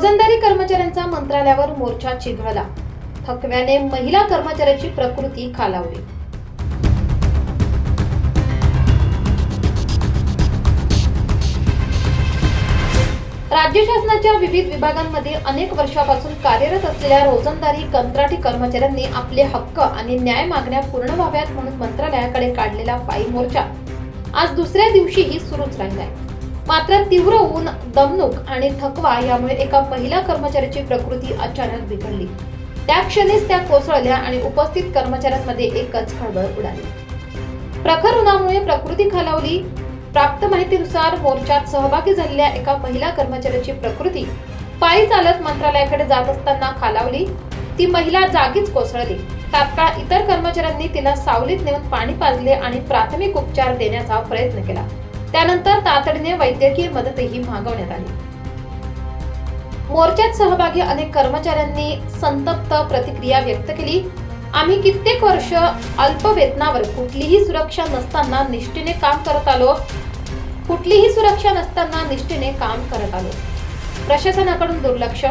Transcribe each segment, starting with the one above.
रोजंदारी कर्मचाऱ्यांचा मंत्रालयावर मोर्चा चिघळला. थकव्याने महिला कर्मचाऱ्याची प्रकृती खालावली. राज्य शासनाच्या विविध विभागांमध्ये अनेक वर्षापासून कार्यरत असलेल्या रोजंदारी कंत्राटी कर्मचाऱ्यांनी आपले हक्क आणि न्याय मागण्या पूर्ण व्हाव्यात म्हणून मंत्रालयाकडे काढलेला पायी मोर्चा. आज दुसऱ्या दिवशीही सुरूच राहिलाय. मात्र तीव्र ऊन दमणूक आणि थकवा यामुळे एका महिला कर्मचाऱ्याची प्रकृती अचानक बिघडली. त्या क्षणीच त्या कोसळल्या आणि उपस्थित कर्मचाऱ्यांमध्ये एकच खळबळ उडाली. प्रखर उन्हामुळे प्रकृती खालावली. प्राप्त माहितीनुसार मोर्चात सहभागी झालेल्या एका महिला कर्मचाऱ्याची प्रकृती पायी चालत मंत्रालयाकडे जात असताना खालावली. ती महिला जागीच कोसळली. तात्काळ इतर कर्मचाऱ्यांनी तिला सावलीत नेऊन पाणी पाजले आणि प्राथमिक उपचार देण्याचा प्रयत्न केला. त्यानंतर तातडीने वैद्यकीय मदतही मागवण्यात आली. मोर्चात सहभागी अनेक कर्मचाऱ्यांनी संतप्त प्रतिक्रिया व्यक्त केली. आम्ही कित्येक वर्ष अल्प वेतनावर कुठलीही सुरक्षा नसताना निष्ठेने काम करत आलो. कुठलीही सुरक्षा नसताना निष्ठेने काम करत आलो. प्रशासनाकडून दुर्लक्ष.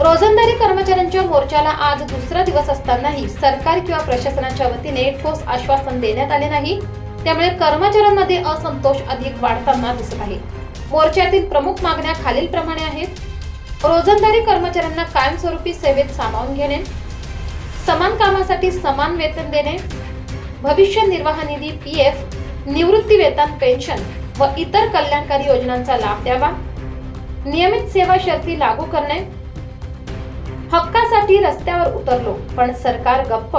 रोजंदारी कर्मचाऱ्यांच्या मोर्चाला आज दुसरा दिवस असतानाही सरकार किंवा प्रशासनाच्या वतीने ठोस आश्वासन देण्यात आले नाही. त्यामुळे कर्मचाऱ्यांमध्ये असंतोष अधिक वाढताना दिसत आहे. मोर्चातील प्रमुख मागण्या खालीलप्रमाणे आहेत. रोजंदारी कर्मचाऱ्यांना कायमस्वरूपी सेवेत सामावून घेणे. समान कामासाठी समान वेतन देणे. भविष्य निर्वाह निधी पी एफ निवृत्ती वेतन पेन्शन व इतर कल्याणकारी योजनांचा लाभ द्यावा. नियमित सेवा शर्ती लागू करणे. हक्कासाठी रस्त्यावर उतरलो पण सरकार गप्प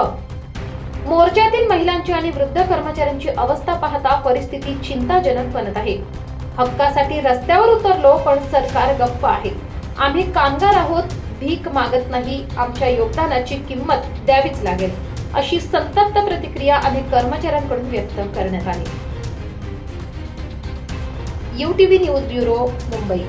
मोर्चातील महिलांची आणि वृद्ध कर्मचाऱ्यांची अवस्था पाहता परिस्थिती चिंताजनक बनत आहे. हक्कासाठी रस्त्यावर उतरलो पण सरकार गप्प आहे. आम्ही कामगार आहोत भीक मागत नाही आमच्या योगदानाची किंमत द्यावीच लागेल अशी संतप्त प्रतिक्रिया अनेक कर्मचाऱ्यांकडून व्यक्त करण्यात आली. U TV news bureau Mumbai.